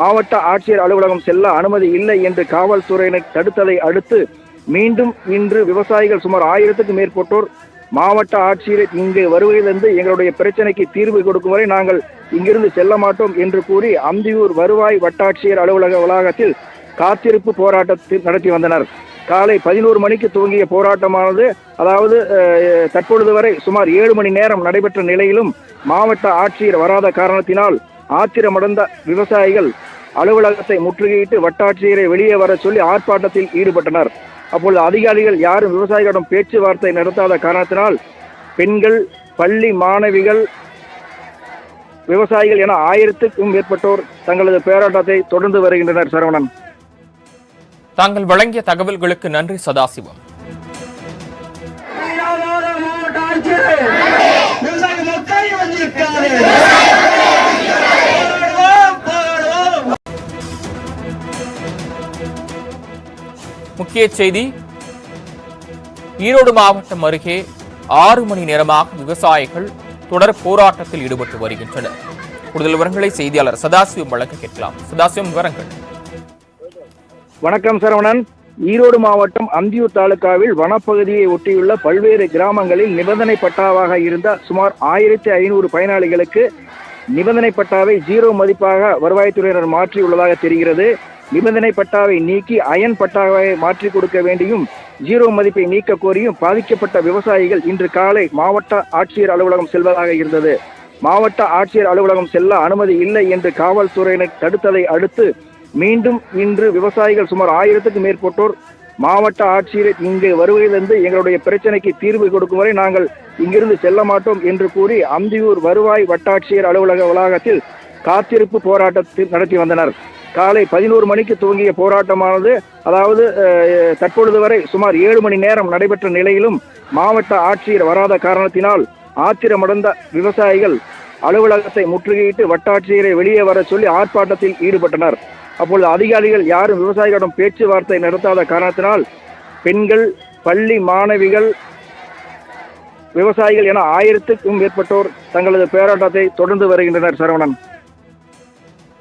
மாவட்ட ஆட்சியர் அலுவலகம் செல்ல அனுமதி இல்லை என்று காவல்துறையினர் தடுத்ததை அடுத்து மீண்டும் இன்று விவசாயிகள் சுமார் ஆயிரத்துக்கும் மேற்பட்டோர் மாவட்ட ஆட்சியர் இங்கே வருவதிலிருந்து எங்களுடைய பிரச்சனைக்கு தீர்வு கொடுக்கும் வரை நாங்கள் இங்கிருந்து செல்ல மாட்டோம் என்று கூறி அந்தியூர் வருவாய் வட்டாட்சியர் அலுவலக வளாகத்தில் காத்திருப்பு போராட்டத்தில் நடத்தி வந்தனர். காலை பதினோரு மணிக்கு துவங்கிய போராட்டமானது அதாவது தற்பொழுது வரை சுமார் ஏழு மணி நேரம் நடைபெற்ற நிலையிலும் மாவட்ட ஆட்சியர் வராத காரணத்தினால் ஆத்திரமடைந்த விவசாயிகள் அலுவலகத்தை முற்றுகையிட்டு வட்டாட்சியரை வெளியே வர சொல்லி ஆர்ப்பாட்டத்தில் ஈடுபட்டனர். அப்பொழுது அதிகாரிகள் யாரும் விவசாயிகளிடம் பேச்சுவார்த்தை நடத்தாத காரணத்தினால் பெண்கள் பள்ளி மாணவிகள் விவசாயிகள் என ஆயிரத்துக்கும் மேற்பட்டோர் தங்களது போராட்டத்தை தொடர்ந்து வருகின்றனர் சரவணன். தாங்கள் வழங்கிய தகவல்களுக்கு நன்றி சதாசிவம். விவசாய. முக்கிய செய்தி. ஈரோடு மாவட்டம் அருகே ஆறு மணி நேரமாக விவசாயிகள் தொடர் போராட்டத்தில் ஈடுபட்டு வருகின்றனர். கூடுதல் விவரங்களை செய்தியாளர் சதாசிவம் வழங்க கேட்கலாம். சதாசிவம் விவரங்கள். வணக்கம் சரவணன். ஈரோடு மாவட்டம் அந்தியூர் தாலுகாவில் வனப்பகுதியை ஒட்டியுள்ள பல்வேறு கிராமங்களில் நிபந்தனை பட்டாவாக இருந்த சுமார் ஆயிரத்தி ஐநூறு பயனாளிகளுக்கு நிபந்தனை பட்டாவை ஜீரோ மதிப்பாக வருவாய்த்துறையினர் மாற்றியுள்ளதாக தெரிகிறது. நிபந்தனை பட்டாவை நீக்கி அயன் பட்டாவை மாற்றி கொடுக்க வேண்டியும் ஜீரோ மதிப்பை நீக்க கோரியும் பாதிக்கப்பட்ட விவசாயிகள் இன்று காலை மாவட்ட ஆட்சியர் அலுவலகம் செல்வதாக இருந்தது. மாவட்ட ஆட்சியர் அலுவலகம் செல்ல அனுமதி இல்லை என்று காவல்துறையினர் தடுத்ததை அடுத்து மீண்டும் இன்று விவசாயிகள் சுமார் ஆயிரத்துக்கும் மேற்பட்டோர் மாவட்ட ஆட்சியர் இங்கு வருவதிலிருந்து எங்களுடைய பிரச்சனைக்கு தீர்வு கொடுக்கும் வரை நாங்கள் இங்கிருந்து செல்ல மாட்டோம் என்று கூறி அந்தியூர் வருவாய் வட்டாட்சியர் அலுவலக வளாகத்தில் காத்திருப்பு போராட்டத்தில் நடத்தி வந்தனர். காலை பதினோரு மணிக்கு துவங்கிய போராட்டமானது அதாவது தற்பொழுது வரை சுமார் ஏழு மணி நேரம் நடைபெற்ற நிலையிலும் மாவட்ட ஆட்சியர் வராத காரணத்தினால் ஆத்திரமடைந்த விவசாயிகள் அலுவலகத்தை முற்றுகையிட்டு வட்டாட்சியரை வெளியே வர சொல்லி ஆர்ப்பாட்டத்தில் ஈடுபட்டனர். அப்பொழுது அதிகாரிகள் யாரும் விவசாயிகளிடம் பேச்சுவார்த்தை நடத்தாத காரணத்தினால் பெண்கள் பள்ளி மாணவிகள் விவசாயிகள் என ஆயிரத்துக்கும் மேற்பட்டோர் தங்களது போராட்டத்தை தொடர்ந்து வருகின்றனர் சரவணன்.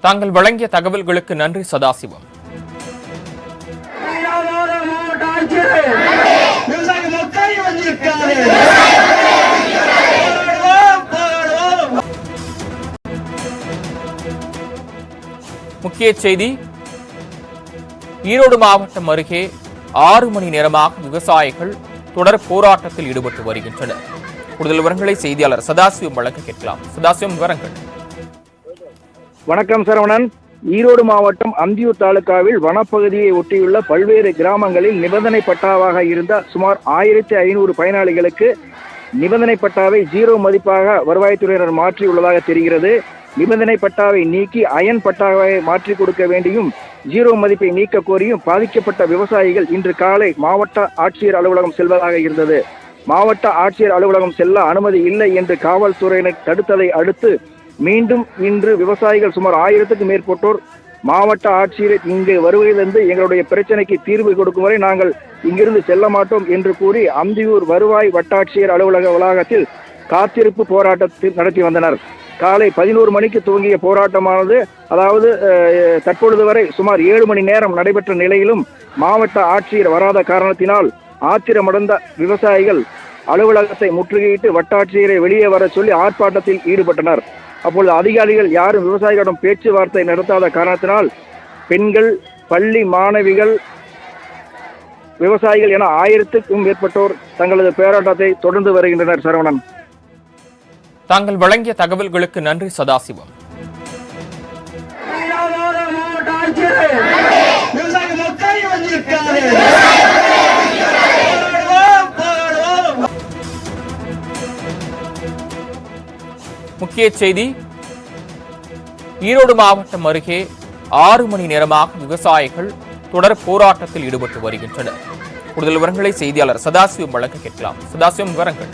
தாங்கள் வழங்கிய தகவல்களுக்கு நன்றி சதாசிவம். முக்கிய செய்தி ஈரோடு மாவட்டம் அருகே ஆறு மணி நேரமாக விவசாயிகள் தொடர் போராட்டத்தில் ஈடுபட்டு வருகின்றனர். கூடுதல் விவரங்களை செய்தியாளர் சதாசிவம் வழங்க கேட்கலாம். சதாசிவம் விவரங்கள். வணக்கம் சரவணன். ஈரோடு மாவட்டம் அந்தியூர் தாலுகாவில் வனப்பகுதியை ஒட்டியுள்ள பல்வேறு கிராமங்களில் நிபந்தனை பட்டாவாக இருந்த சுமார் ஆயிரத்தி ஐநூறு பயனாளிகளுக்கு நிபந்தனை பட்டாவை ஜீரோ மதிப்பாக வருவாய்த்துறையினர் மாற்றியுள்ளதாக தெரிகிறது. நிபந்தனை பட்டாவை நீக்கி அயன் பட்டாவை மாற்றி கொடுக்க வேண்டியும் ஜீரோ மதிப்பை நீக்க கோரியும் பாதிக்கப்பட்ட விவசாயிகள் இன்று காலை மாவட்ட ஆட்சியர் அலுவலகம் செல்வதாக இருந்தது. மாவட்ட ஆட்சியர் அலுவலகம் செல்ல அனுமதி இல்லை என்று காவல்துறையினர் தடுத்ததை அடுத்து மீண்டும் இன்று விவசாயிகள் சுமார் ஆயிரத்துக்கும் மேற்பட்டோர் மாவட்ட ஆட்சியர் இங்கு வருவதிலிருந்து எங்களுடைய பிரச்சனைக்கு தீர்வு கொடுக்கும் வரை நாங்கள் இங்கிருந்து செல்ல மாட்டோம் என்று கூறி அந்தியூர் வருவாய் வட்டாட்சியர் அலுவலக வளாகத்தில் காத்திருப்பு போராட்டத்தில் நடத்தி வந்தனர். காலை பதினோரு மணிக்கு துவங்கிய போராட்டமானது அதாவது தற்பொழுது வரை சுமார் ஏழு மணி நேரம் நடைபெற்ற நிலையிலும் மாவட்ட ஆட்சியர் வராத காரணத்தினால் ஆத்திரமடைந்த விவசாயிகள் அலுவலகத்தை முற்றுகையிட்டு வட்டாட்சியரை வெளியே வர சொல்லி ஆர்ப்பாட்டத்தில் ஈடுபட்டனர். அப்பொழுது அதிகாரிகள் யாரும் விவசாயிகளிடம் பேச்சுவார்த்தை நடத்தாத காரணத்தினால் பெண்கள் பள்ளி மாணவிகள் விவசாயிகள் என ஆயிரத்துக்கும் மேற்பட்டோர் தங்களது போராட்டத்தை தொடர்ந்து வருகின்றனர் சரவணன் தாங்கள் வழங்கிய தகவல்களுக்கு நன்றி சதாசிவம் நீராதார மாவட்ட ஆட்சியரே, விவசாய மக்களை வஞ்சிக்காதே. முக்கிய செய்தி. ஈரோடு மாவட்டம் அருகே ஆறு மணி நேரமாக விவசாயிகள் தொடர் போராட்டத்தில் ஈடுபட்டு வருகின்றனர். கூடுதல் விவரங்களை செய்தியாளர் சதாசிவம் வழங்க கேட்கலாம். சதாசிவம் விவரங்கள்.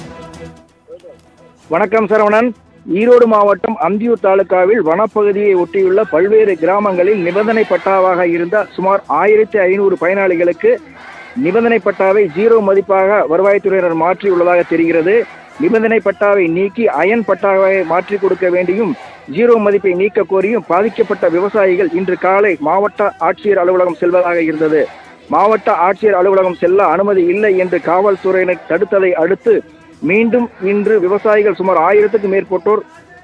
வணக்கம் சரவணன். ஈரோடு மாவட்டம் அந்தியூர் தாலுகாவில் வனப்பகுதியை ஒட்டியுள்ள பல்வேறு கிராமங்களில் நிபந்தனை பட்டாவாக இருந்த சுமார் ஆயிரத்தி ஐநூறு பயனாளிகளுக்கு நிபந்தனை பட்டாவை ஜீரோ மதிப்பாக வருவாய்த்துறையினர் மாற்றியுள்ளதாக தெரிகிறது. நிபந்தனை பட்டாவை நீக்கி அயன் பட்டாவை மாற்றி கொடுக்க வேண்டியும் ஜீரோ மதிப்பை நீக்க கோரியும் பாதிக்கப்பட்ட விவசாயிகள் இன்று காலை மாவட்ட ஆட்சியர் அலுவலகம் செல்வதாக இருந்தது. மாவட்ட ஆட்சியர் அலுவலகம் செல்ல அனுமதி இல்லை என்று காவல்துறையினர் தடுத்ததை அடுத்து மீண்டும் இன்று விவசாயிகள் சுமார் ஆயிரத்துக்கும் மேற்பட்டோர்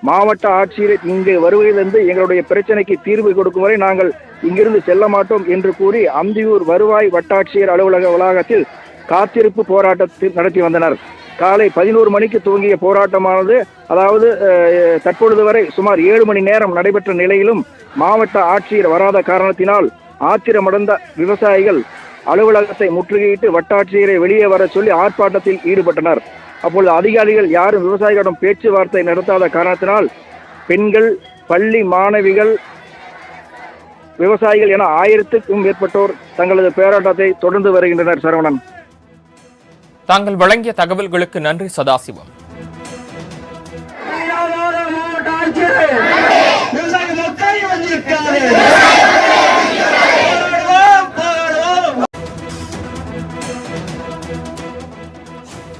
மாவட்ட ஆட்சியர் இங்கு வருவதிலிருந்து எங்களுடைய பிரச்சனைக்கு தீர்வு கொடுக்கும் வரை நாங்கள் இங்கிருந்து செல்ல மாட்டோம் என்று கூறி அந்தியூர் வருவாய் வட்டாட்சியர் அலுவலக வளாகத்தில் காத்திருப்பு போராட்டத்தில் நடத்தி வந்தனர். காலை பதினோரு மணிக்கு துவங்கிய போராட்டமானது அதாவது தற்பொழுது வரை சுமார் ஏழு மணி நேரம் நடைபெற்ற நிலையிலும் மாவட்ட ஆட்சியர் வராத காரணத்தினால் ஆத்திரமடைந்த விவசாயிகள் அலுவலகத்தை முற்றுகையிட்டு வட்டாட்சியரை வெளியே வர சொல்லி ஆர்ப்பாட்டத்தில் ஈடுபட்டனர். அப்பொழுது அதிகாரிகள் யாரும் விவசாயிகளிடம் பேச்சுவார்த்தை நடத்தாத காரணத்தினால் பெண்கள் பள்ளி மாணவிகள் விவசாயிகள் என ஆயிரத்துக்கும் மேற்பட்டோர் தங்களது போராட்டத்தை தொடர்ந்து வருகின்றனர் சரவணன். தாங்கள் வழங்கிய தகவல்களுக்கு நன்றி சதாசிவம்.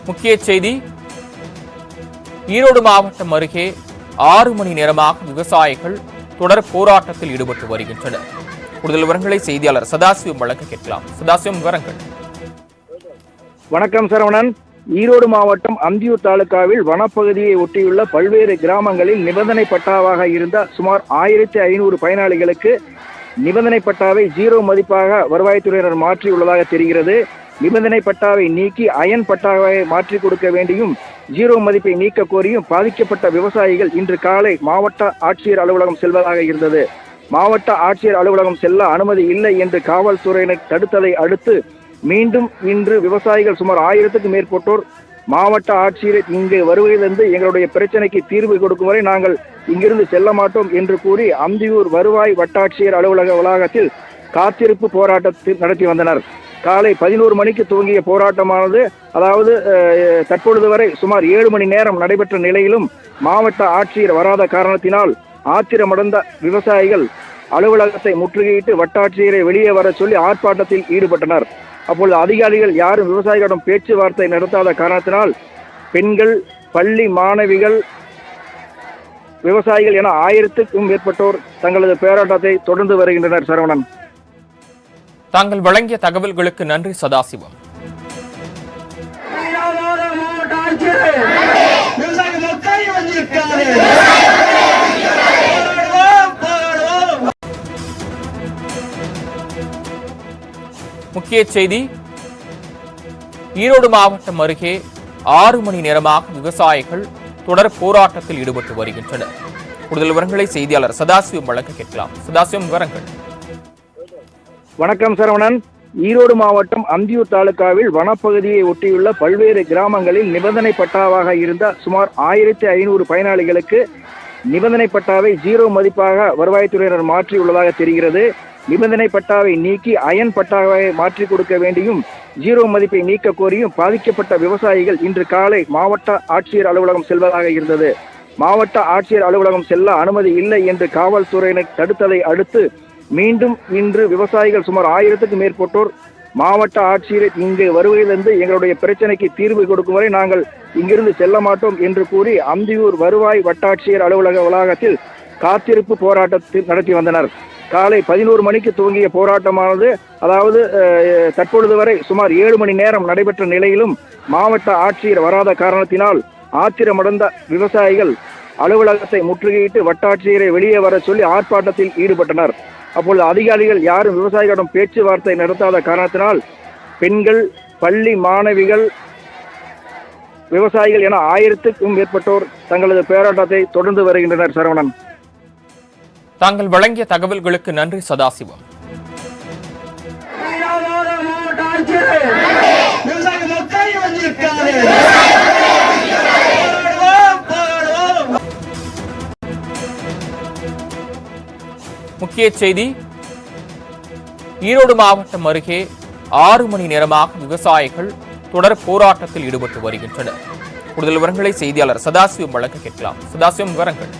முக்கிய செய்தி ஈரோடு மாவட்டம் அருகே ஆறு மணி நேரமாக விவசாயிகள் தொடர் போராட்டத்தில் ஈடுபட்டு வருகின்றனர். கூடுதல் விவரங்களை செய்தியாளர் சதாசிவம் வழங்க கேட்கலாம். சதாசிவம் விவரங்கள். வணக்கம் சரவணன். ஈரோடு மாவட்டம் அந்தியூர் தாலுகாவில் வனப்பகுதியை ஒட்டியுள்ள பல்வேறு கிராமங்களில் நிபந்தனை பட்டாவாக இருந்த சுமார் ஆயிரத்தி ஐநூறு பயனாளிகளுக்கு நிபந்தனை பட்டாவை ஜீரோ மதிப்பாக வருவாய்த்துறையினர் மாற்றியுள்ளதாக தெரிகிறது. நிபந்தனை பட்டாவை நீக்கி அயன் பட்டாவை மாற்றி கொடுக்க வேண்டியும் ஜீரோ மதிப்பை நீக்க கோரியும் பாதிக்கப்பட்ட விவசாயிகள் இன்று காலை மாவட்ட ஆட்சியர் அலுவலகம் செல்வதாக இருந்தது. மாவட்ட ஆட்சியர் அலுவலகம் செல்ல அனுமதி இல்லை என்று காவல்துறையினர் தடுத்ததை அடுத்து மீண்டும் இன்று விவசாயிகள் சுமார் ஆயிரத்துக்கு மேற்பட்டோர் மாவட்ட ஆட்சியர் இங்கு வருவதிலிருந்து எங்களுடைய பிரச்சனைக்கு தீர்வு கொடுக்கும் வரை நாங்கள் இங்கிருந்து செல்ல மாட்டோம் என்று கூறி அந்தியூர் வருவாய் வட்டாட்சியர் அலுவலக வளாகத்தில் காத்திருப்பு போராட்டத்தில் நடத்தி வந்தனர். காலை பதினோரு மணிக்கு துவங்கிய போராட்டமானது அதாவது தற்பொழுது வரை சுமார் ஏழு மணி நேரம் நடைபெற்ற நிலையிலும் மாவட்ட ஆட்சியர் வராத காரணத்தினால் ஆத்திரமடைந்த விவசாயிகள் அலுவலகத்தை முற்றுகையிட்டு வட்டாட்சியரை வெளியே வர சொல்லி ஆர்ப்பாட்டத்தில் ஈடுபட்டனர். அப்பொழுது அதிகாரிகள் யாரும் விவசாயிகளிடம் பேச்சுவார்த்தை நடத்தாத காரணத்தினால் பெண்கள் பள்ளி மாணவிகள் விவசாயிகள் என ஆயிரத்துக்கும் மேற்பட்டோர் தங்களது போராட்டத்தை தொடர்ந்து வருகின்றனர் சரவணன். தாங்கள் வழங்கிய தகவல்களுக்கு நன்றி சதாசிவம். முக்கிய செய்தி ஈரோடு மாவட்டம் அருகே ஆறு மணி நேரமாக விவசாயிகள் தொடர் போராட்டத்தில் ஈடுபட்டு வருகின்றனர். கூடுதல் விவரங்களை செய்தியாளர் சதாசிவம் வழங்க கேட்கலாம். சதாசிவம் விவரங்கள். வணக்கம் சரவணன். ஈரோடு மாவட்டம் அந்தியூர் தாலுகாவில் வனப்பகுதியை ஒட்டியுள்ள பல்வேறு கிராமங்களில் நிபந்தனை பட்டாவாக இருந்த சுமார் ஆயிரத்தி ஐநூறு பயனாளிகளுக்கு நிபந்தனை பட்டாவை ஜீரோ மதிப்பாக வருவாய்த்துறையினர் மாற்றியுள்ளதாக தெரிகிறது. நிபந்தனை பட்டாவை நீக்கி அயன் பட்டாவை மாற்றி கொடுக்க வேண்டியும் ஜீரோ மதிப்பை நீக்க கோரியும் பாதிக்கப்பட்ட விவசாயிகள் இன்று காலை மாவட்ட ஆட்சியர் அலுவலகம் செல்வதாக இருந்தது. மாவட்ட ஆட்சியர் அலுவலகம் செல்ல அனுமதி இல்லை என்று காவல்துறையினர் தடுத்ததை அடுத்து மீண்டும் இன்று விவசாயிகள் சுமார் ஆயிரத்துக்கும் மேற்பட்டோர் மாவட்ட ஆட்சியர் இங்கு வருவதிலிருந்து எங்களுடைய பிரச்சனைக்கு தீர்வு கொடுக்கும் வரை நாங்கள் இங்கிருந்து செல்ல மாட்டோம் என்று கூறி அந்தியூர் வருவாய் வட்டாட்சியர் அலுவலக வளாகத்தில் காத்திருப்பு போராட்டத்தில் நடத்தி வந்தனர். காலை பதினோரு மணிக்கு துவங்கிய போராட்டமானது அதாவது தற்பொழுது வரை சுமார் ஏழு மணி நேரம் நடைபெற்ற நிலையிலும் மாவட்ட ஆட்சியர் வராத காரணத்தினால் ஆத்திரமடைந்த விவசாயிகள் அலுவலகத்தை முற்றுகையிட்டு வட்டாட்சியரை வெளியே வர சொல்லி ஆர்ப்பாட்டத்தில் ஈடுபட்டனர். அப்பொழுது அதிகாரிகள் யாரும் விவசாயிகளிடம் பேச்சுவார்த்தை நடத்தாத காரணத்தினால் பெண்கள் பள்ளி மாணவிகள் விவசாயிகள் என ஆயிரத்துக்கும் மேற்பட்டோர் தங்களது போராட்டத்தை தொடர்ந்து வருகின்றனர் சரவணன். தாங்கள் வழங்கிய தகவல்களுக்கு நன்றி சதாசிவம். முக்கிய செய்தி ஈரோடு மாவட்டம் அருகே ஆறு மணி நேரமாக விவசாயிகள் தொடர் போராட்டத்தில் ஈடுபட்டு வருகின்றனர். கூடுதல் விவரங்களை செய்தியாளர் சதாசிவம் வழங்க கேட்கலாம். சதாசிவம் விவரங்கள்.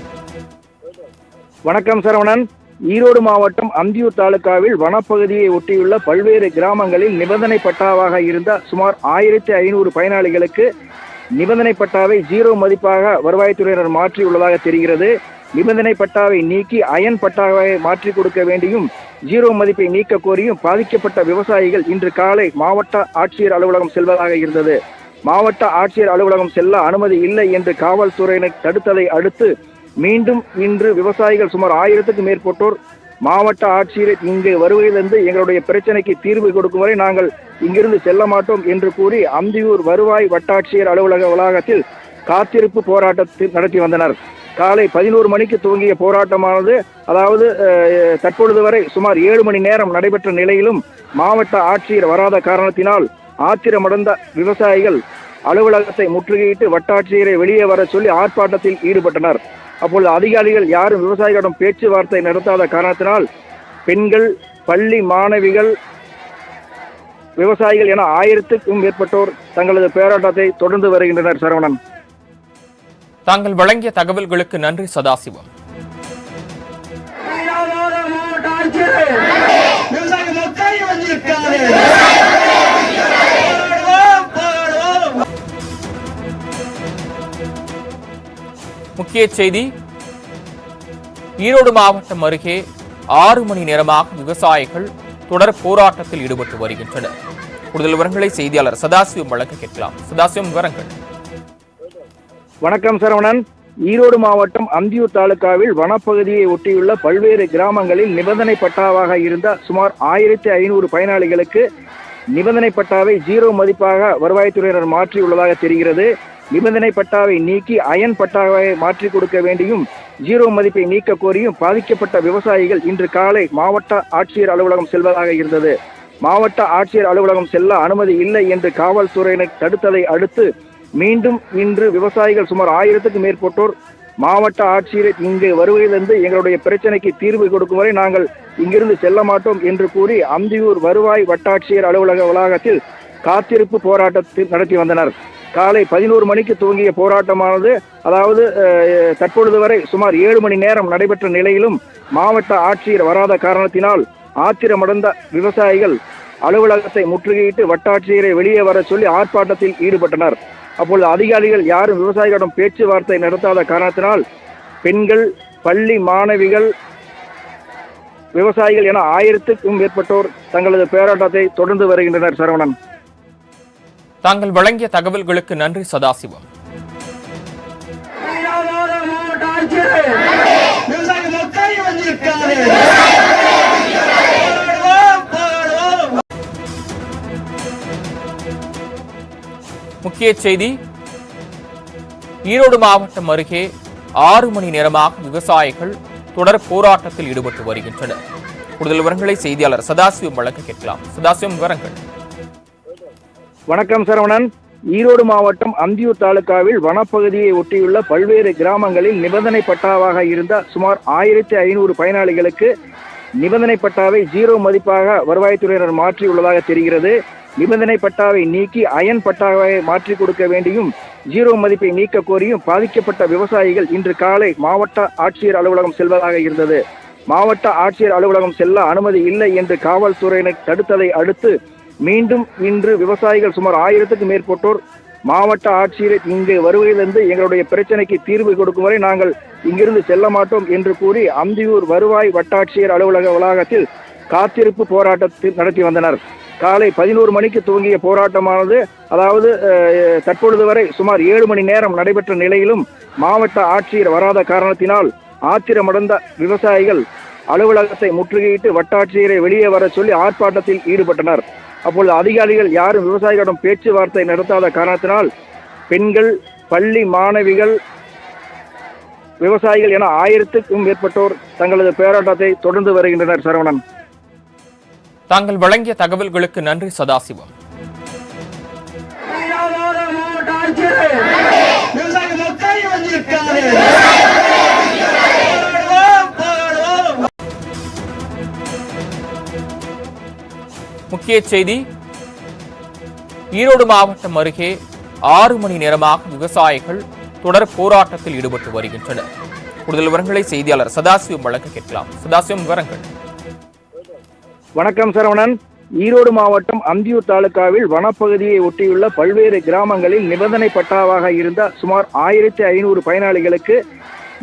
வணக்கம் சரவணன். ஈரோடு மாவட்டம் அந்தியூர் தாலுகாவில் வனப்பகுதியை ஒட்டியுள்ள பல்வேறு கிராமங்களில் நிபந்தனை பட்டாவாக இருந்த சுமார் ஆயிரத்தி ஐநூறு பயனாளிகளுக்கு நிபந்தனை பட்டாவை ஜீரோ மதிப்பாக வருவாய்த்துறையினர் மாற்றியுள்ளதாக தெரிகிறது. நிபந்தனை பட்டாவை நீக்கி அயன் பட்டாவை மாற்றி கொடுக்க வேண்டியும் ஜீரோ மதிப்பை நீக்க கோரியும் பாதிக்கப்பட்ட விவசாயிகள் இன்று காலை மாவட்ட ஆட்சியர் அலுவலகம் செல்வதாக இருந்தது. மாவட்ட ஆட்சியர் அலுவலகம் செல்ல அனுமதி இல்லை என்று காவல்துறையினர் தடுத்ததை அடுத்து மீண்டும் இன்று விவசாயிகள் சுமார் ஆயிரத்துக்கும் மேற்பட்டோர் மாவட்ட ஆட்சியர் இங்கு வருவதிலிருந்து எங்களுடைய பிரச்சனைக்கு தீர்வு கொடுக்கும் வரை நாங்கள் இங்கிருந்து செல்ல மாட்டோம் என்று கூறி அந்தியூர் வருவாய் வட்டாட்சியர் அலுவலக வளாகத்தில் காத்திருப்பு போராட்டத்தில் நடத்தி வந்தனர். காலை பதினோரு மணிக்கு துவங்கிய போராட்டமானது அதாவது தற்பொழுது வரை சுமார் ஏழு மணி நேரம் நடைபெற்ற நிலையிலும் மாவட்ட ஆட்சியர் வராத காரணத்தினால் ஆத்திரமடைந்த விவசாயிகள் அலுவலகத்தை முற்றுகையிட்டு வட்டாட்சியரை வெளியே வர சொல்லி ஆர்ப்பாட்டத்தில் ஈடுபட்டனர். அப்பொழுது அதிகாரிகள் யாரும் விவசாயிகளிடம் பேச்சுவார்த்தை நடத்தாத காரணத்தினால் பெண்கள் பள்ளி மாணவிகள் விவசாயிகள் என ஆயிரத்துக்கும் மேற்பட்டோர் தங்களது போராட்டத்தை தொடர்ந்து வருகின்றனர் சரவணன். தாங்கள் வழங்கிய தகவல்களுக்கு நன்றி சதாசிவம். விவசாய முக்கிய செய்தி. ஈரோடு மாவட்டம் அருகே ஆறு மணி நேரமாக விவசாயிகள் தொடர் போராட்டத்தில் ஈடுபட்டு வருகின்றனர். கூடுதல் விவரங்களை செய்தியாளர் சதாசிவம் வழங்க கேட்கலாம். சதாசிவம் விவரங்கள். வணக்கம் சரவணன். ஈரோடு மாவட்டம் அந்தியூர் தாலுகாவில் வனப்பகுதியை ஒட்டியுள்ள பல்வேறு கிராமங்களில் நிபந்தனை பட்டாவாக இருந்த சுமார் ஆயிரத்தி ஐநூறு பயனாளிகளுக்கு நிபந்தனை பட்டாவை ஜீரோ மதிப்பாக வருவாய்த்துறையினர் மாற்றியுள்ளதாக தெரிகிறது. நிபந்தனை பட்டாவை நீக்கி அயன் பட்டாவை மாற்றி கொடுக்க வேண்டியும் ஜீரோ மதிப்பை நீக்க கோரியும் பாதிக்கப்பட்ட விவசாயிகள் இன்று காலை மாவட்ட ஆட்சியர் அலுவலகம் செல்வதாக இருந்தது. மாவட்ட ஆட்சியர் அலுவலகம் செல்ல அனுமதி இல்லை என்று காவல்துறையினர் தடுத்ததை அடுத்து மீண்டும் இன்று விவசாயிகள் சுமார் ஆயிரத்துக்கு மேற்பட்டோர் மாவட்ட ஆட்சியர் இங்கு வருவதிலிருந்து எங்களுடைய பிரச்சனைக்கு தீர்வு கொடுக்கும் வரை நாங்கள் இங்கிருந்து செல்ல மாட்டோம் என்று கூறி அந்தியூர் வருவாய் வட்டாட்சியர் அலுவலக வளாகத்தில் காத்திருப்பு போராட்டத்தில் நடத்தி வந்தனர். காலை பதினோரு மணிக்கு துவங்கிய போராட்டமானது அதாவது தற்பொழுது வரை சுமார் ஏழு மணி நேரம் நடைபெற்ற நிலையிலும் மாவட்ட ஆட்சியர் வராத காரணத்தினால் ஆத்திரமடைந்த விவசாயிகள் அலுவலகத்தை முற்றுகையிட்டு வட்டாட்சியரை வெளியே வர சொல்லி ஆர்ப்பாட்டத்தில் ஈடுபட்டனர். அப்பொழுது அதிகாரிகள் யாரும் விவசாயிகளிடம் பேச்சுவார்த்தை நடத்தாத காரணத்தினால் பெண்கள் பள்ளி மாணவிகள் விவசாயிகள் என ஆயிரத்துக்கும் மேற்பட்டோர் தங்களது போராட்டத்தை தொடர்ந்து வருகின்றனர் சரவணன். தாங்கள் வழங்கிய தகவல்களுக்கு நன்றி சதாசிவம். முக்கிய செய்தி ஈரோடு மாவட்டம் அருகே ஆறு மணி நேரமாக விவசாயிகள் தொடர் போராட்டத்தில் ஈடுபட்டு வருகின்றனர். கூடுதல் விவரங்களை செய்தியாளர் சதாசிவம் வழங்க கேட்கலாம். சதாசிவம் விவரங்கள். வணக்கம் சரவணன். ஈரோடு மாவட்டம் அந்தியூர் தாலுகாவில் வனப்பகுதியை ஒட்டியுள்ள பல்வேறு கிராமங்களில் நிபந்தனை பட்டாவாக இருந்த சுமார் ஆயிரத்தி ஐநூறு பயனாளிகளுக்கு நிபந்தனை பட்டாவை ஜீரோ மதிப்பாக வருவாய்த்துறையினர் மாற்றியுள்ளதாக தெரிகிறது. நிபந்தனை பட்டாவை நீக்கி அயன் பட்டாவை மாற்றி கொடுக்க வேண்டியும் ஜீரோ மதிப்பை நீக்க கோரியும் பாதிக்கப்பட்ட விவசாயிகள் இன்று காலை மாவட்ட ஆட்சியர் அலுவலகம் செல்வதாக இருந்தது. மாவட்ட ஆட்சியர் அலுவலகம் செல்ல அனுமதி இல்லை என்று காவல்துறையினர் தடுத்ததை அடுத்து மீண்டும் இன்று விவசாயிகள் சுமார் ஆயிரத்துக்கும் மேற்பட்டோர் மாவட்ட ஆட்சியர் இங்கே வருவதிலிருந்து எங்களுடைய பிரச்சனைக்கு தீர்வு கொடுக்கும் வரை நாங்கள் இங்கிருந்து செல்ல மாட்டோம் என்று கூறி அந்தியூர் வருவாய் வட்டாட்சியர் அலுவலக வளாகத்தில் காத்திருப்பு போராட்டத்தில் நடத்தி வந்தனர். காலை பதினோரு மணிக்கு துவங்கிய போராட்டமானது அதாவது தற்பொழுது வரை சுமார் ஏழு மணி நேரம் நடைபெற்ற நிலையிலும் மாவட்ட ஆட்சியர் வராத காரணத்தினால் ஆத்திரமடைந்த விவசாயிகள் அலுவலகத்தை முற்றுகையிட்டு வட்டாட்சியரை வெளியே வர சொல்லி ஆர்ப்பாட்டத்தில் ஈடுபட்டனர். அப்பொழுது அதிகாரிகள் யாரும் விவசாயிகளிடம் பேச்சுவார்த்தை நடத்தாத காரணத்தினால் பெண்கள் பள்ளி மாணவிகள் விவசாயிகள் என ஆயிரத்துக்கும் மேற்பட்டோர் தங்களது போராட்டத்தை தொடர்ந்து வருகின்றனர் சரவணன். தாங்கள் வழங்கிய தகவல்களுக்கு நன்றி சதாசிவம். விவசாய முக்கிய செய்தி. ஈரோடு மாவட்டம் அருகே ஆறு மணி நேரமாக விவசாயிகள் தொடர் போராட்டத்தில் ஈடுபட்டு வருகின்றனர். கூடுதல் விவரங்களை செய்தியாளர் சதாசிவம் வழங்க கேட்கலாம். சதாசிவம் விவரங்கள். வணக்கம் சரவணன். ஈரோடு மாவட்டம் அந்தியூர் தாலுகாவில் வனப்பகுதியை ஒட்டியுள்ள பல்வேறு கிராமங்களில் நிபந்தனை பட்டாவாக இருந்த சுமார் ஆயிரத்தி ஐநூறு பயனாளிகளுக்கு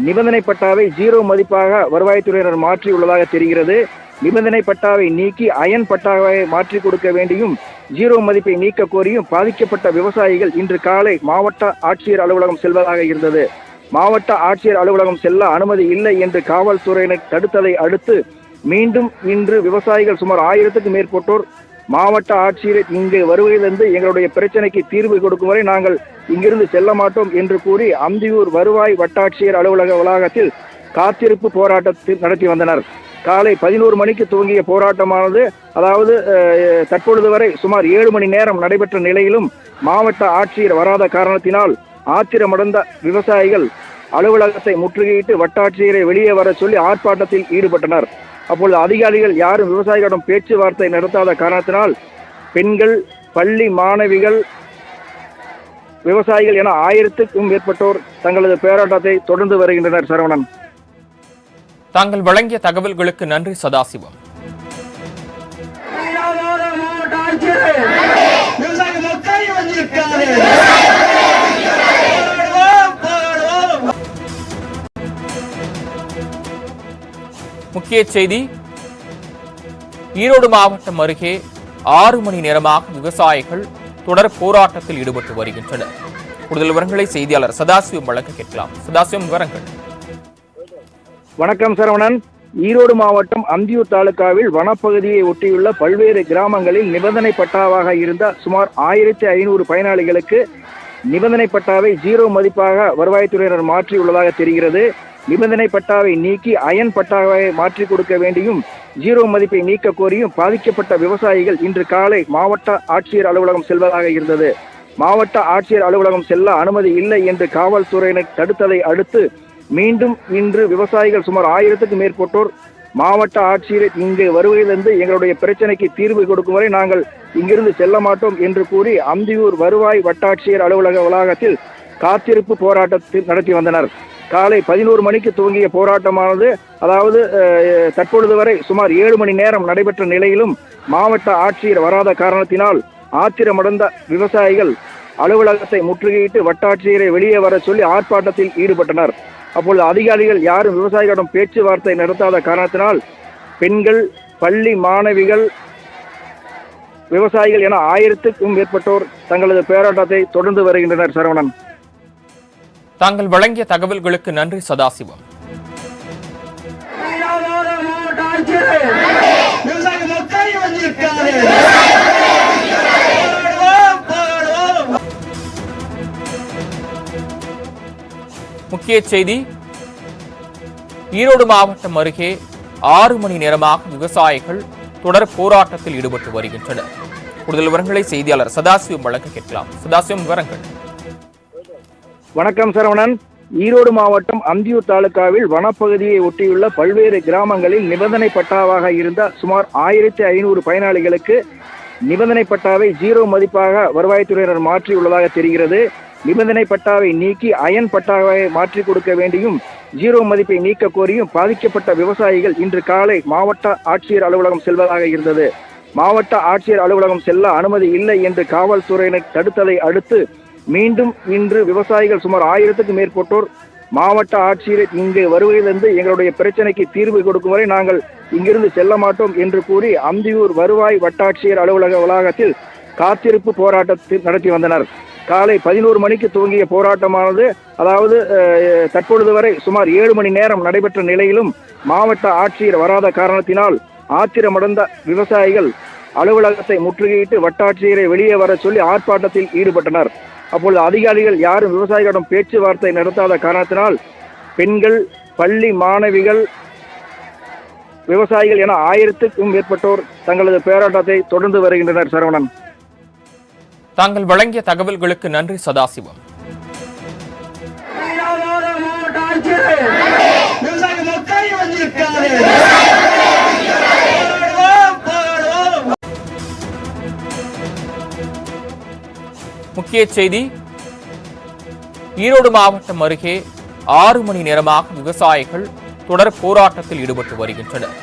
நிபந்தனை பட்டாவை ஜீரோ மதிப்பாக வருவாய்த்துறையினர் மாற்றியுள்ளதாக தெரிகிறது. நிபந்தனை பட்டாவை நீக்கி அயன் பட்டாவை மாற்றி கொடுக்க வேண்டியும் ஜீரோ மதிப்பை நீக்க கோரியும் பாதிக்கப்பட்ட விவசாயிகள் இன்று காலை மாவட்ட ஆட்சியர் அலுவலகம் செல்வதாக இருந்தது. மாவட்ட ஆட்சியர் அலுவலகம் செல்ல அனுமதி இல்லை என்று காவல்துறையினர் தடுத்ததை அடுத்து மீண்டும் இன்று விவசாயிகள் சுமார் ஆயிரத்துக்கும் மேற்பட்டோர் மாவட்ட ஆட்சியர் இங்கு வருவதிலிருந்து எங்களுடைய பிரச்சனைக்கு தீர்வு கொடுக்கும் வரை நாங்கள் இங்கிருந்து செல்ல மாட்டோம் என்று கூறி அந்தியூர் வருவாய் வட்டாட்சியர் அலுவலக வளாகத்தில் காத்திருப்பு போராட்டத்தில் நடத்தி வந்தனர். காலை பதினோரு மணிக்கு துவங்கிய போராட்டமானது அதாவது தற்பொழுது வரை சுமார் ஏழு மணி நேரம் நடைபெற்ற நிலையிலும் மாவட்ட ஆட்சியர் வராத காரணத்தினால் ஆத்திரமடைந்த விவசாயிகள் அலுவலகத்தை முற்றுகையிட்டு வட்டாட்சியரை வெளியே வர சொல்லி ஆர்ப்பாட்டத்தில் ஈடுபட்டனர். அப்பொழுது அதிகாரிகள் யாரும் விவசாயிகளிடம் பேச்சுவார்த்தை நடத்தாத காரணத்தினால் பெண்கள் பள்ளி மாணவிகள் விவசாயிகள் என ஆயிரத்துக்கும் மேற்பட்டோர் தங்களது போராட்டத்தை தொடர்ந்து வருகின்றனர் சரவணன். தாங்கள் வழங்கிய தகவல்களுக்கு நன்றி சதாசிவம். முக்கிய செய்தி ஈரோடு மாவட்டம் அருகே ஆறு மணி நேரமாக விவசாயிகள் தொடர் போராட்டத்தில் ஈடுபட்டு வருகின்றனர். கூடுதல் விவரங்களை செய்தியாளர் சதாசிவம் வழங்க கேட்கலாம். சதாசிவம் விவரங்கள். வணக்கம் சரவணன். ஈரோடு மாவட்டம் அந்தியூர் தாலுகாவில் வனப்பகுதியை ஒட்டியுள்ள பல்வேறு கிராமங்களில் நிபந்தனை பட்டாவாக இருந்த சுமார் ஆயிரத்தி ஐநூறு பயனாளிகளுக்கு நிபந்தனை பட்டாவை ஜீரோ மதிப்பாக வருவாய்த்துறையினர் மாற்றியுள்ளதாக தெரிகிறது. நிபந்தனை பட்டாவை நீக்கி அயன் பட்டாவை மாற்றி கொடுக்க வேண்டியும் ஜீரோ மதிப்பை நீக்க கோரியும் பாதிக்கப்பட்ட விவசாயிகள் இன்று காலை மாவட்ட ஆட்சியர் அலுவலகம் செல்வதாக இருந்தது. மாவட்ட ஆட்சியர் அலுவலகம் செல்ல அனுமதி இல்லை என்று காவல்துறையினர் தடுத்ததை அடுத்து மீண்டும் இன்று விவசாயிகள் சுமார் ஆயிரத்துக்கு மேற்பட்டோர் மாவட்ட ஆட்சியர் இங்கு வருவதிலிருந்து எங்களுடைய பிரச்சனைக்கு தீர்வு கொடுக்கும் வரை நாங்கள் இங்கிருந்து செல்ல மாட்டோம் என்று கூறி அந்தியூர் வருவாய் வட்டாட்சியர் அலுவலக வளாகத்தில் காத்திருப்பு போராட்டத்தில் நடத்தி வந்தனர். காலை பதினோரு மணிக்கு துவங்கிய போராட்டமானது அதாவது தற்பொழுது வரை சுமார் ஏழு மணி நேரம் நடைபெற்ற நிலையிலும் மாவட்ட ஆட்சியர் வராத காரணத்தினால் ஆத்திரமடைந்த விவசாயிகள் அலுவலகத்தை முற்றுகையிட்டு வட்டாட்சியரை வெளியே வர சொல்லி ஆர்ப்பாட்டத்தில் ஈடுபட்டனர். அப்பொழுது அதிகாரிகள் யாரும் விவசாயிகளிடம் பேச்சுவார்த்தை நடத்தாத காரணத்தினால் பெண்கள் பள்ளி மாணவிகள் விவசாயிகள் என ஆயிரத்துக்கும் மேற்பட்டோர் தங்களது போராட்டத்தை தொடர்ந்து வருகின்றனர் சரவணன். தாங்கள் வழங்கிய தகவல்களுக்கு நன்றி சதாசிவம். ராமநாதபுரம் மாவட்ட ஆட்சியரே விவசாய முக்கிய செய்தி. ஈரோடு மாவட்டம் அருகே ஆறு மணி நேரமாக விவசாயிகள் தொடர் போராட்டத்தில் ஈடுபட்டு வருகின்றனர். கூடுதல் விவரங்களை செய்தியாளர் சதாசிவம் வழங்க கேட்கலாம். சதாசிவம் விவரங்கள். வணக்கம் சரவணன். ஈரோடு மாவட்டம் அந்தியூர் தாலுகாவில் வனப்பகுதியை ஒட்டியுள்ள பல்வேறு கிராமங்களில் நிபந்தனை பட்டாவாக இருந்த சுமார் ஆயிரத்தி ஐநூறு பயனாளிகளுக்கு நிபந்தனை பட்டாவை ஜீரோ மதிப்பாக வருவாய்த்துறையினர் மாற்றியுள்ளதாக தெரிகிறது. நிபந்தனை பட்டாவை நீக்கி அயன் பட்டாவை மாற்றி கொடுக்க வேண்டியும் ஜீரோ மதிப்பை நீக்க கோரியும் பாதிக்கப்பட்ட விவசாயிகள் இன்று காலை மாவட்ட ஆட்சியர் அலுவலகம் செல்வதாக இருந்தது. மாவட்ட ஆட்சியர் அலுவலகம் செல்ல அனுமதி இல்லை என்று காவல்துறையினர் தடுத்ததை அடுத்து மீண்டும் இன்று விவசாயிகள் சுமார் ஆயிரத்துக்கும் மேற்பட்டோர் மாவட்ட ஆட்சியர் இங்கு வருவதிலிருந்து எங்களுடைய பிரச்சனைக்கு தீர்வு கொடுக்கும் வரை நாங்கள் இங்கிருந்து செல்ல மாட்டோம் என்று கூறி அந்தியூர் வருவாய் வட்டாட்சியர் அலுவலக வளாகத்தில் காத்திருப்பு போராட்டத்தில் நடத்தி வந்தனர். காலை பதினோரு மணிக்கு துவங்கிய போராட்டமானது அதாவது தற்பொழுது வரை சுமார் ஏழு மணி நேரம் நடைபெற்ற நிலையிலும் மாவட்ட ஆட்சியர் வராத காரணத்தினால் ஆத்திரமடைந்த விவசாயிகள் அலுவலகத்தை முற்றுகையிட்டு வட்டாட்சியரை வெளியே வர சொல்லி ஆர்ப்பாட்டத்தில் ஈடுபட்டனர். அப்பொழுது அதிகாரிகள் யாரும் விவசாயிகளிடம் பேச்சுவார்த்தை நடத்தாத காரணத்தினால் பெண்கள் பள்ளி மாணவிகள் விவசாயிகள் என ஆயிரத்துக்கும் மேற்பட்டோர் தங்களது போராட்டத்தை தொடர்ந்து வருகின்றனர் சரவணன். தாங்கள் வழங்கிய தகவல்களுக்கு நன்றி சதாசிவம். முக்கிய செய்தி ஈரோடு மாவட்டம் அருகே ஆறு மணி நேரமாக விவசாயிகள் தொடர் போராட்டத்தில் ஈடுபட்டு வருகின்றனர்.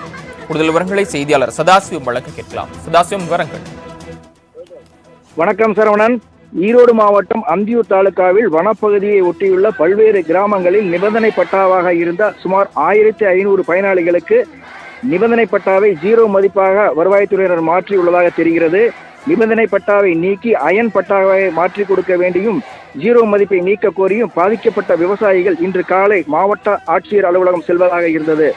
கூடுதல் விவரங்களை செய்தியாளர் சதாசிவம் வழங்க கேட்கலாம். சதாசிவம் விவரங்கள். வணக்கம் சரவணன். ஈரோடு மாவட்டம் அந்தியூர் தாலுகாவில் வனப்பகுதியை ஒட்டியுள்ள பல்வேறு கிராமங்களில் நிபந்தனை பட்டாவாக இருந்த சுமார் ஆயிரத்தி ஐநூறு பயனாளிகளுக்கு நிபந்தனை பட்டாவை ஜீரோ மதிப்பாக வருவாய்த்துறையினர் மாற்றியுள்ளதாக தெரிகிறது. நிபந்தனை பட்டாவை நீக்கி அயன் பட்டாவை மாற்றி கொடுக்க வேண்டியும் ஜீரோ மதிப்பை நீக்க கோரியும் பாதிக்கப்பட்ட விவசாயிகள் இன்று காலை மாவட்ட ஆட்சியர் அலுவலகம் செல்வதாக இருந்தது.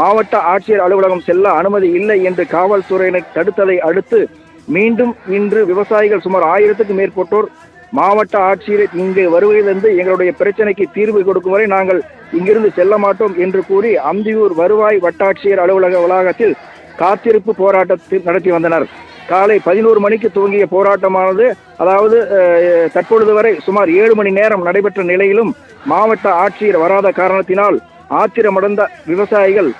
மாவட்ட ஆட்சியர் அலுவலகம் செல்ல அனுமதி இல்லை என்று காவல்துறையினர் தடுத்ததை அடுத்து மீண்டும் இன்று விவசாயிகள் சுமார் ஆயிரத்துக்கும் மேற்பட்டோர் மாவட்ட ஆட்சியர் இங்கு வருவதிலிருந்து எங்களுடைய பிரச்சனைக்கு தீர்வு கொடுக்கும் வரை நாங்கள் இங்கிருந்து செல்ல மாட்டோம் என்று கூறி அந்தியூர் வருவாய் வட்டாட்சியர் அலுவலக வளாகத்தில் காத்திருப்பு போராட்டத்தில் நடத்தி வந்தனர். காலை பதினோரு மணிக்கு துவங்கிய போராட்டமானது அதாவது தற்பொழுது வரை சுமார் ஏழு மணி நேரம் நடைபெற்ற நிலையிலும் மாவட்ட ஆட்சியர் வராத காரணத்தினால் ஆத்திரமடைந்த விவசாயிகள்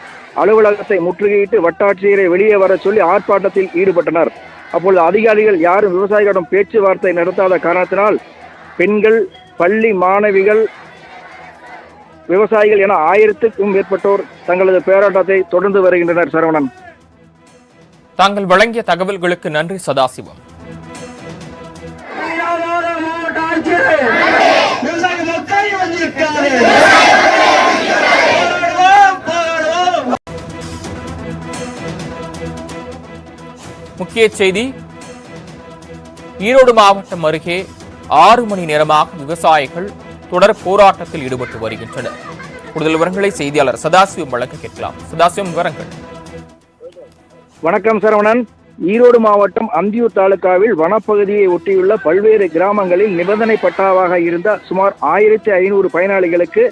அலுவலகத்தை முற்றுகையிட்டு வட்டாட்சியரை வெளியே வர சொல்லி ஆர்ப்பாட்டத்தில் ஈடுபட்டனர். அப்பொழுது அதிகாரிகள் யாரும் விவசாயிகளிடம் பேச்சுவார்த்தை நடத்தாத காரணத்தினால் பெண்கள் பள்ளி மாணவிகள் விவசாயிகள் என ஆயிரத்துக்கும் மேற்பட்டோர் தங்களது போராட்டத்தை தொடர்ந்து வருகின்றனர் சரவணன். தாங்கள் வழங்கிய தகவல்களுக்கு நன்றி சதாசிவம். விவசாய மக்கள் வந்திருக்காரு முக்கிய செய்தி ஈரோடு மாவட்டம் அருகே ஆறு மணி நேரமாக விவசாயிகள் தொடர் போராட்டத்தில் ஈடுபட்டு வருகின்றனர். கூடுதல் விவரங்களை செய்தியாளர் சதாசிவம் வழங்க கேட்கலாம். சதாசிவம் விவரங்கள். வணக்கம் சரவணன். ஈரோடு மாவட்டம் அந்தியூர் தாலுகாவில் வனப்பகுதியை ஒட்டியுள்ள பல்வேறு கிராமங்களில் நிபந்தனை பட்டாவாக இருந்த சுமார் ஆயிரத்தி ஐநூறு பயனாளிகளுக்கு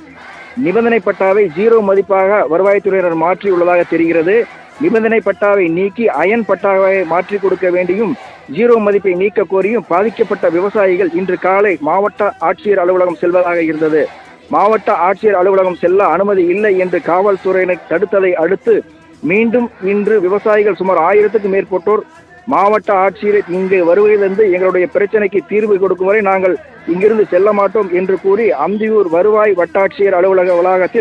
நிபந்தனை பட்டாவை ஜீரோ மதிப்பாக வருவாய்த்துறையினர் மாற்றியுள்ளதாக தெரிகிறது. நிபந்தனை பட்டாவை நீக்கி அயன் பட்டாவை மாற்றி கொடுக்க வேண்டியும் ஜீரோ மதிப்பை நீக்க கோரியும் பாதிக்கப்பட்ட விவசாயிகள் இன்று காலை மாவட்ட ஆட்சியர் அலுவலகம் செல்வதாக இருந்தது. மாவட்ட ஆட்சியர் அலுவலகம் செல்ல அனுமதி இல்லை என்று காவல்துறையினர் தடுத்ததை அடுத்து மீண்டும் இன்று விவசாயிகள் சுமார் ஆயிரத்துக்கும் மேற்பட்டோர் மாவட்ட ஆட்சியர் இங்கு வருவதிலிருந்து எங்களுடைய பிரச்சனைக்கு தீர்வு கொடுக்கும் வரை நாங்கள் இங்கிருந்து செல்ல மாட்டோம் என்று கூறி அந்தியூர் வருவாய் வட்டாட்சியர் அலுவலக வளாகத்தில்